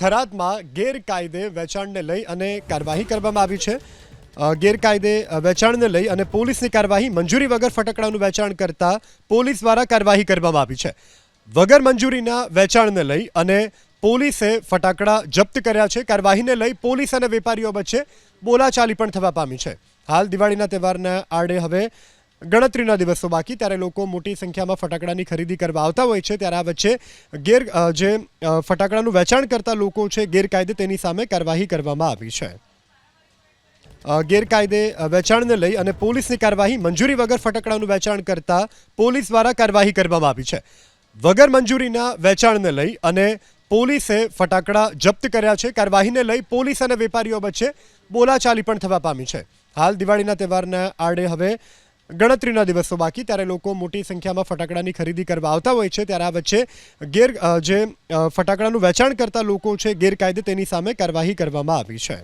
થરાદમાં ગેરકાયદે વેચાણને લઈ અને કાર્યવાહી કરવામાં આવી છે. ગેરકાયદે વેચાણને લઈ અને પોલીસની કાર્યવાહી મંજૂરી વગર ફટાકડાનું વેચાણ કરતા પોલીસ દ્વારા કાર્યવાહી કરવામાં આવી છે. વગર મંજૂરીના વેચાણને લઈ અને પોલીસે ફટાકડા જપ્ત કર્યા છે. કાર્યવાહીને લઈ પોલીસ અને વેપારીઓ વચ્ચે બોલાચાલી પણ થવા પામી છે. હાલ દિવાળીના તહેવારના આડે હવે ગણતરીના દિવસો બાકી. ત્યારે લોકો મોટી સંખ્યામાં ફટાકડાની ખરીદી કરવા આવતા હોય છે. ત્યારે આ વચ્ચે ગેર જે ફટાકડાનું વેચાણ કરતા લોકો છે, ગેરકાયદે તેની સામે કાર્યવાહી કરવામાં આવી છે. ગેરકાયદે વેચાણને લઈ અને પોલીસની કાર્યવાહી મંજૂરી વગર ફટાકડાનું વેચાણ કરતા પોલીસ દ્વારા કાર્યવાહી કરવામાં આવી છે. વગર મંજૂરીના વેચાણને લઈ અને પોલીસે ફટાકડા જપ્ત કર્યા છે. કાર્યવાહીને લઈ પોલીસ અને વેપારીઓ વચ્ચે બોલાચાલી પણ થવા પામી છે. હાલ દિવાળીના તહેવારના આડે હવે ગણતરીના દિવસો બાકી. ત્યારે લોકો મોટી સંખ્યામાં ફટાકડાની ખરીદી કરવા આવતા હોય છે. ત્યારે આ વચ્ચે ગેર જે ફટાકડાનું વેચાણ કરતા લોકો છે, ગેરકાયદે તેની સામે કાર્યવાહી કરવામાં આવી છે.